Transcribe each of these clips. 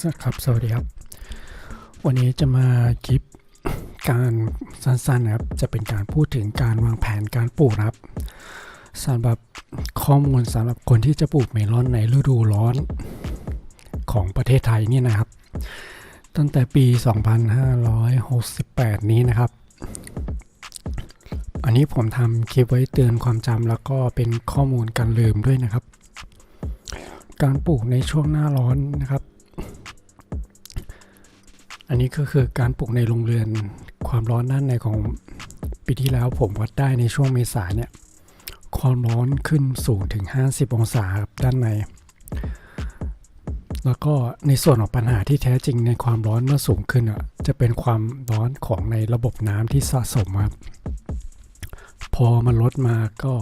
สครับ สวัสดีครับ วันนี้จะมาคลิปการสั้นๆนะครับ จะเป็นการพูดถึงการวางแผนการปลูกครับสำหรับข้อมูลสำหรับคนที่จะปลูกเมลอนในฤดูร้อนของประเทศไทยนี่นะครับ ตั้งแต่ปี 2568 นี้นะครับ อันนี้ผมทำคลิปไว้เตือนความจำแล้วก็เป็นข้อมูลการลืมด้วยนะครับการปลูกในช่วงหน้าร้อนนะครับ อันนี้ก็คือการปลูกในโรงเรือนความร้อนด้านในของปีที่แล้วผมวัดได้ในช่วงเมษาเนี่ยความร้อนขึ้นสูงถึง 50 องศาครับด้านใน แล้วก็ในส่วนของปัญหาที่แท้จริงในความร้อนเมื่อสูงขึ้นอะจะเป็นความร้อนของในระบบน้ำที่สะสมครับพอมันลดมาก็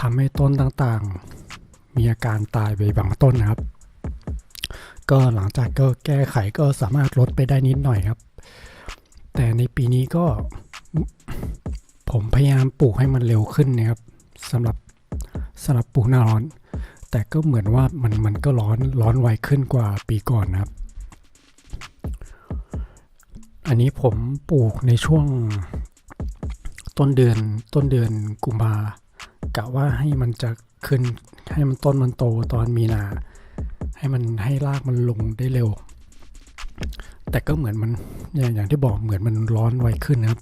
ทำให้ต้นต่างๆ มีอาการตายไปบางต้นนะครับ ก็หลังจากก็แก้ไขก็สามารถลดไปได้นิดหน่อยครับ แต่ในปีนี้ก็ ผมพยายามปลูกให้มันเร็วขึ้นนะครับสำหรับสำหรับปลูกหน้าร้อน แต่ก็เหมือนว่ามันมันก็ร้อนร้อนไวขึ้นกว่าปีก่อนนะครับ อันนี้ผมปลูกในช่วงต้นเดือนต้นเดือนกุมภากะว่าให้มันจะขึ้นให้มันต้นมันโตตอนมีนา ให้มันให้รากมันลงได้เร็ว แต่ก็เหมือนมันอย่างอย่างที่บอกเหมือนมันร้อนไวขึ้นนะครับ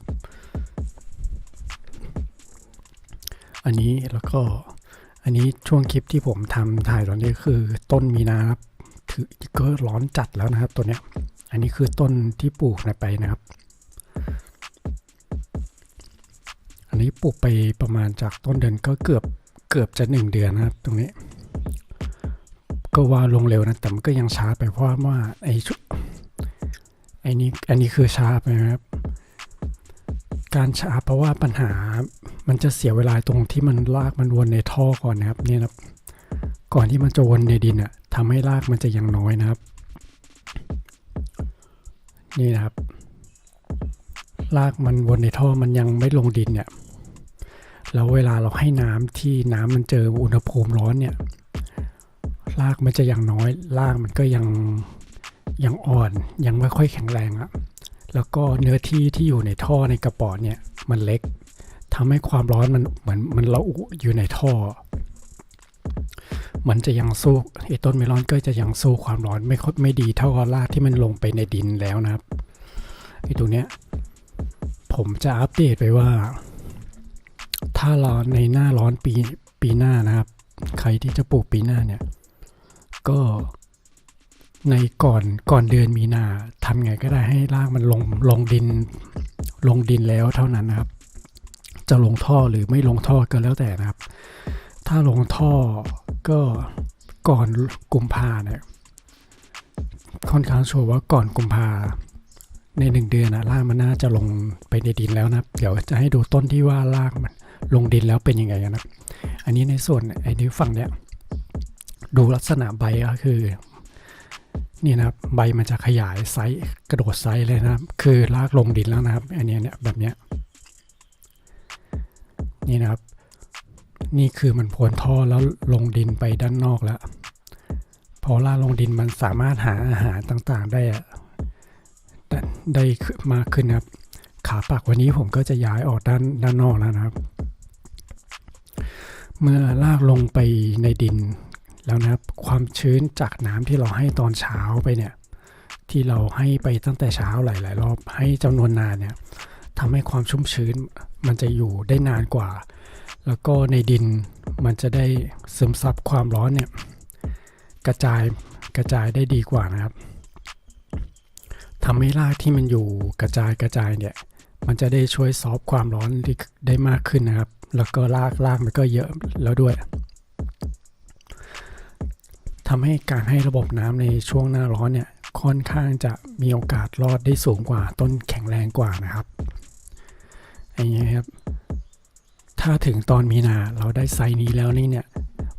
อันนี้แล้วก็อันนี้ช่วงคลิปที่ผมทำถ่ายตอนนี้คือต้นมีนาครับถือก็ร้อนจัดแล้วนะครับตัวเนี้ย อันนี้คือต้นที่ปลูกไปนะครับ อันนี้ปลูกไปประมาณจากต้นเดือนก็เกือบเกือบจะหนึ่งเดือนนะครับ ตรงนี้ ก็ว่าลงเร็วนะ แต่มันก็ยังช้าไปเพราะว่าไอ้ชุดไอ้นี้อันนี้คือช้าไปนะครับ การช้าเพราะว่าปัญหามันจะเสียเวลาตรงที่มันลากมันวนในท่อก่อนนะครับเนี่ยครับ ก่อนที่มันจะวนในดินอะทำให้รากมันจะยังน้อยนะครับ นี่นะครับรากมันวนในท่อมันยังไม่ลงดินเนี่ยแล้วเวลาเราให้น้ำที่น้ำมันเจออุณหภูมิร้อนเนี่ย รากมันจะยังน้อยรากมันก็ยังยังอ่อนยังไม่ค่อยแข็งแรงอะแล้วก็เนื้อที่ที่อยู่ในท่อในกระป๋อเนี่ยมันเล็กทำให้ความร้อนมันเหมือนมันระอุอยู่ในท่อ มันจะยังสู้ไอ้ต้นเมลอนก็จะยังสู้ความร้อนไม่ค่อยไม่ดีเท่ากับรากที่มันลงไปในดินแล้วนะครับไอ้ตัวเนี้ยผมจะอัปเดตไปว่า ถ้าร้อนในหน้าร้อนปีปีหน้านะครับ ใครที่จะปลูกปีหน้าเนี่ย ก็ในก่อนก่อนเดือนมีนาทำไงก็ได้ให้รากมันลงลงดินลงดินแล้วเท่านั้นนะครับ จะลงท่อหรือไม่ลงท่อก็แล้วแต่นะครับ ถ้าลงท่อก็ก่อนกุมภาเนี่ยค่อนข้างชัวร์ว่าก่อนกุมภาในหนึ่งเดือนนะรากมันน่าจะลงไปในดินแล้วนะเดี๋ยวจะให้ดูต้นที่ว่ารากมันลงดินแล้วเป็นยังไงนะครับ อันนี้ในส่วนไอ้นี้ฝั่งเนี้ย ดูลักษณะใบก็คือนี่นะครับใบมันจะขยายไซส์กระโดดไซส์เลยนะครับ คือรากลงดินแล้วนะครับอันนี้เนี่ยแบบเนี้ยนี่นะครับ นี่คือมันพ้นท่อแล้วลงดินไปด้านนอกแล้วพอรากลงดินมันสามารถหาอาหารต่างๆได้อะได้มากขึ้นนะครับ ขาปักวันนี้ผมก็จะย้ายออกด้านด้านนอกแล้วนะครับ เมื่อลากลงไปในดิน แล้วนะครับความชื้นจากน้ำที่เราให้ตอนเช้าไปเนี่ยที่เราให้ไปตั้งแต่เช้าหลาย ๆ รอบให้จำนวนนานเนี่ยทำให้ความชุ่มชื้นมันจะอยู่ได้นานกว่า แล้วก็ในดินมันจะได้ซึมซับความร้อนเนี่ยกระจายกระจายได้ดีกว่านะครับทำให้รากที่มันอยู่กระจายกระจายเนี่ยมันจะได้ช่วยซอฟความร้อนได้มากขึ้นนะครับ แล้วก็รากรากมันก็เยอะแล้วด้วย ทำให้การให้ระบบน้ำในช่วงหน้าร้อนเนี่ยค่อนข้างจะมีโอกาสรอดได้สูงกว่าต้นแข็งแรงกว่านะครับอย่างนี้ยครับ ถ้าถึงตอนมีนาเราได้ไซนี้แล้วนี่เนี่ย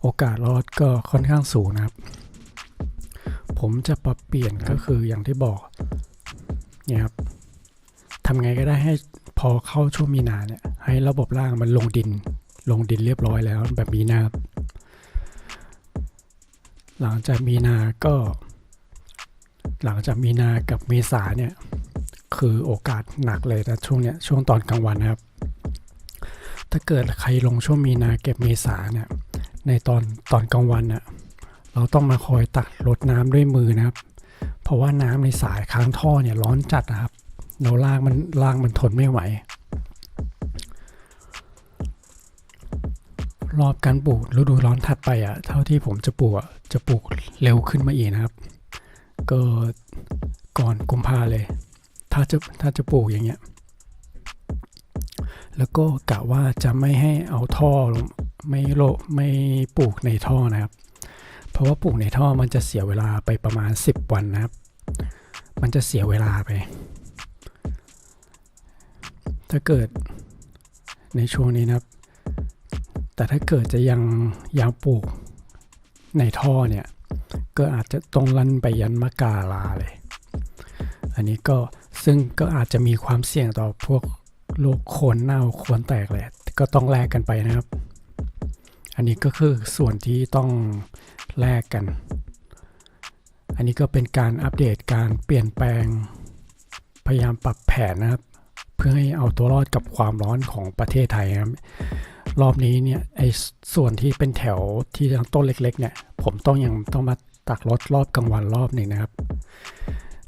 โอกาสรอดก็ค่อนข้างสูงนะครับ ผมจะปรับเปลี่ยนก็คืออย่างที่บอกเนี่ยครับทำไงก็ได้ให้พอเข้าช่วงมีนาเนี่ยให้ระบบล่างมันลงดิน ลงดินเรียบร้อยแล้วแบบมีนาครับ หลังจากมีนาก็ หลังจากมีนากับเมษาเนี่ย คือโอกาสหนักเลยนะช่วงเนี้ยช่วงตอนกลางวันนะครับ ถ้าเกิดใครลงช่วงมีนาเก็บเมษาเนี่ย ในตอนตอนกลางวันน่ะเราต้องมาคอยตักรดน้ำด้วยมือนะครับ เพราะว่าน้ำในสายค้างท่อเนี่ยร้อนจัดนะครับเราลากมันลากมันทนไม่ไหว รอบการปลูกฤดูร้อนถัดไปอะ เท่าที่ผมจะปลูกอะ จะปลูกเร็วขึ้นมาอีกนะครับ ก็ก่อนกุมภาเลย ถ้าจะถ้าจะปลูกอย่างเงี้ย แล้วก็กะว่าจะไม่ให้เอาท่อไม่โลไม่ปลูกในท่อนะครับ เพราะว่าปลูกในท่อมันจะเสียเวลาไปประมาณ 10 วันนะครับ มันจะเสียเวลาไป ถ้าเกิดในช่วงนี้นะครับ แต่ถ้าเกิดจะยังยังปลูก ในท่อเนี่ย ก็อาจจะต้องลั่นไปยันมะกาลาเลย อันนี้ก็ซึ่งก็อาจจะมีความเสี่ยงต่อพวกโรคโคนเน่าโคนแตกเลย ก็ต้องแลกกันไปนะครับ อันนี้ก็คือส่วนที่ต้องแลกกัน อันนี้ก็เป็นการอัปเดตการเปลี่ยนแปลง พยายามปรับแผนนะครับ เพื่อให้เอาตัวรอดกับความร้อนของประเทศไทยนะครับ รอบนี้เนี่ยไอ้ส่วนที่เป็นแถวที่ต้นเล็กๆเนี่ยผมต้องยังต้องมาตักรถรอบกลางวันรอบหนึ่งนะครับ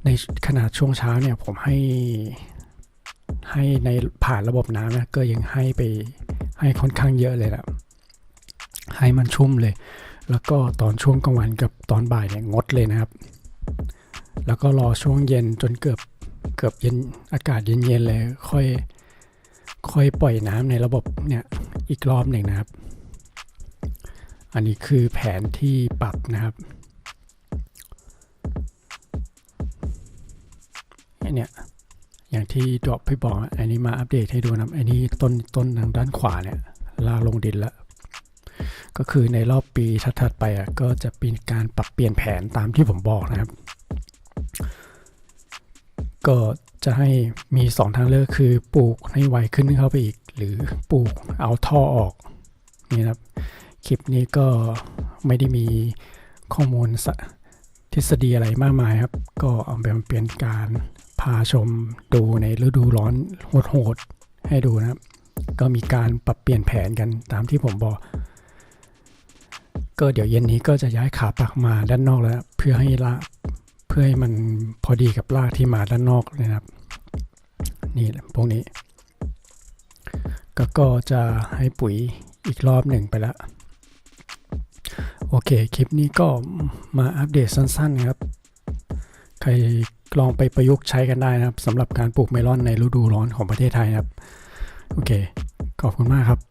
ในขนาดช่วงเช้าเนี่ยผมให้ให้ในผ่านระบบน้ำนะก็ยังให้ไปให้ค่อนข้างเยอะเลยนะให้มันชุ่มเลย แล้วก็ตอนช่วงกลางวันกับตอนบ่ายเนี่ยงดเลยนะครับ แล้วก็รอช่วงเย็นจนเกือบเกือบเย็นอากาศเย็นๆเลย ค่อย ค่อยปล่อยน้ำในระบบเนี่ยอีกรอบหนึ่งนะครับ อันนี้คือแผนที่ปรับนะครับเนี่ยอย่างที่ดรอปพี่บอกอันนี้มาอัปเดตให้ดูนะครับอันนี้ต้นต้นทางด้านขวาเนี่ยลาลงดินแล้ว ก็คือในรอบปีถัดๆไปอะก็จะเป็นการปรับเปลี่ยนแผนตามที่ผมบอกนะครับ ก็จะให้มี 2 ทางเลือกคือปลูกให้ไวขึ้นเข้าไปอีก หรือปลูกเอาท่อออกนี่นะครับคลิปนี้ก็ไม่ได้มีข้อมูลทฤษฎีอะไรมากมายครับ ก็เอาแบบเป็นการพาชมดูในฤดูร้อนโหดๆให้ดูนะครับ ก็มีการปรับเปลี่ยนแผนกันตามที่ผมบอก ก็เดี๋ยวเย็นนี้ก็จะย้ายขาปักมาด้านนอกแล้ว เพื่อให้ละ พื่อให้มันพอดีกับรากที่มาด้านนอกเลยนะครับ นี่พวกนี้ ก็ก็จะให้ปุ๋ยอีกรอบหนึ่งไปล้วโอเค คลิปนี้ก็มาอัปเดตสั้นๆครับ ใครลองไปประยุกต์ใช้กันได้นะครับสำหรับการปลูกเมลอนในฤดูร้อนของประเทศไทยนะครับ โอเค ขอบคุณมากครับ